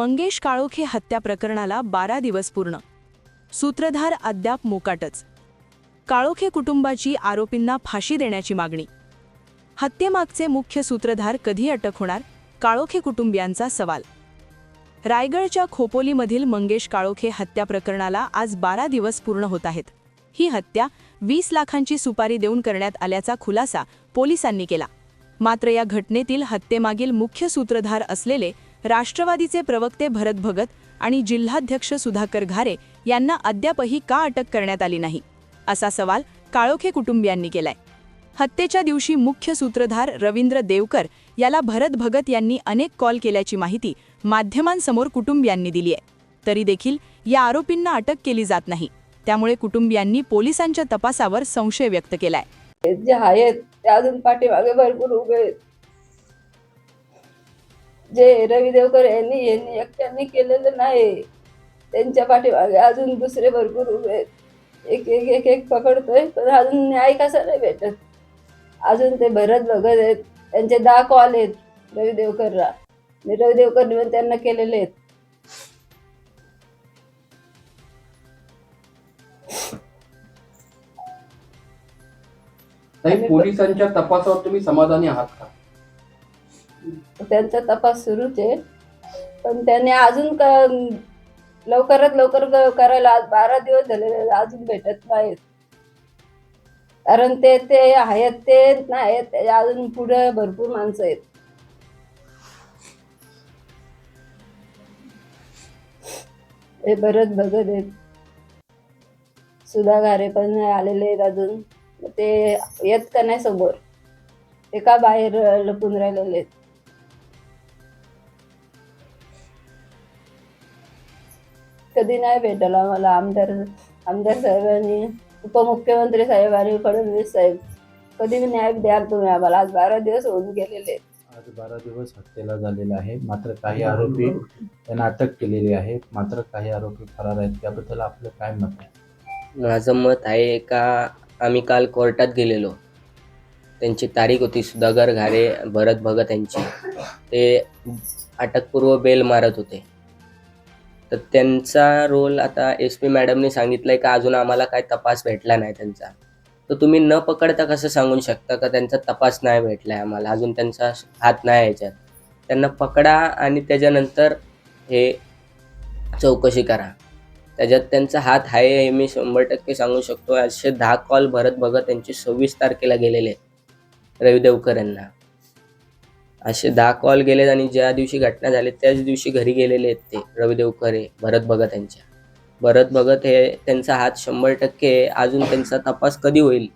मंगेश काळोखे हत्या प्रकरणाला बारा दिवस पूर्ण. सूत्रधार अद्याप मोकाटच. काळोखे कुटुंबाची आरोपींना फाशी देण्याची मागणी. हत्येमागचे मुख्य सूत्रधार कधी अटक होणार? काळोखे कुटुंबियांचा सवाल. रायगडच्या खोपोलीमधील मंगेश काळोखे हत्या प्रकरणाला आज बारा दिवस पूर्ण होत आहेत. ही हत्या वीस लाखांची सुपारी देऊन करण्यात आल्याचा खुलासा पोलिसांनी केला. मात्र या घटनेतील हत्येमागील मुख्य सूत्रधार असलेले राष्ट्रवादीचे प्रवक्ते भरत भगत आणि जिल्हाध्यक्ष सुधाकर घारे यांना अद्यापही का अटक करण्यात आली नाही? असा सवाल काळोखे कुटुंबियांनी केलाय. हत्येच्या दिवशी मुख्य सूत्रधार रवींद्र देवकर याला भरत भगत यांनी अनेक कॉल केल्याची माहिती माध्यमांसमोर कुटुंबियांनी दिली आहे तरी देखील या आरोपींना अटक केली जात नाही. त्यामुळे कुटुंबियांनी पोलिसांच्या तपासावर संशय व्यक्त केलाय. जे आहेत ते अजून पाठीमागे भरपूर उभे आहेत. जे रवी देवकर यांनी यांनी एकट्याने केलेलं नाही. त्यांच्या पाठीमागे अजून दुसरे भरपूर उभे आहेत. एक एक एक एक पकडतोय पण अजून न्याय कसा नाही भेटत. अजून ते भरत बघत आहेत. त्यांचे दहा कॉल आहेत रवी देवकरला रवी देवकरने पण त्यांना केलेले आहेत. पोलिसांच्या तपासावर तुम्ही समाधानी आहात का? त्यांचा तपास सुरूच आहे. पण त्याने अजून का लवकरात लवकर क- करायला आज बारा दिवस झालेले अजून भेटत नाहीत. कारण ते ते आहेत ते नाही आहेत अजून पुढे भरपूर माणसं आहेत. हे भरत भगत आहेत. सुधा घारे पण आलेले आहेत अजून. ते येत का नाही समोर? ते का बाहेर लपून राहिलेले आहेत. कधी नाही भेटला आम्हाला आमदार आमदार साहेबांनी उपमुख्यमंत्री साहेब आणि फडणवीस साहेब कधी न्याय द्याल तुम्ही आम्हाला? आज बारा दिवस होऊन गेलेले. आज बारा दिवस हत्येला झालेला आहे. मात्र काही आरोपी त्यांना अटक केलेली आहे. मात्र काही आरोपी फरार आहेत. त्याबद्दल आपलं काय मत आहे? माझं मत आहे का आम्ही काल कोर्टात गेलेलो. त्यांची तारीख होती सुधाकर घारे भरत भगत यांची. ते अटकपूर्व बेल मारत होते. तर त्यांचा रोल आता एस पी मॅडमने सांगितलंय का अजून आम्हाला काय तपास भेटला नाही त्यांचा. तर तुम्ही न पकडता कसं सांगू शकता का त्यांचा तपास नाही भेटलाय आम्हाला? अजून त्यांचा हात नाही याच्यात. त्यांना पकडा आणि त्याच्यानंतर हे चौकशी करा. त्याच्यात त्यांचा हात आहे हे मी शंभर टक्के सांगू शकतो. असे दहा कॉल भरत बघत त्यांची सव्वीस तारखेला गेलेले आहेत. रवी देवकर यांना असे दहा कॉल गेलेत आणि ज्या दिवशी घटना झाली त्याच दिवशी घरी गेलेले आहेत ते रवी देवकर हे भरत भगत यांच्या. भरत भगत हे त्यांचा हात शंभर टक्के अजून त्यांचा तपास कधी होईल?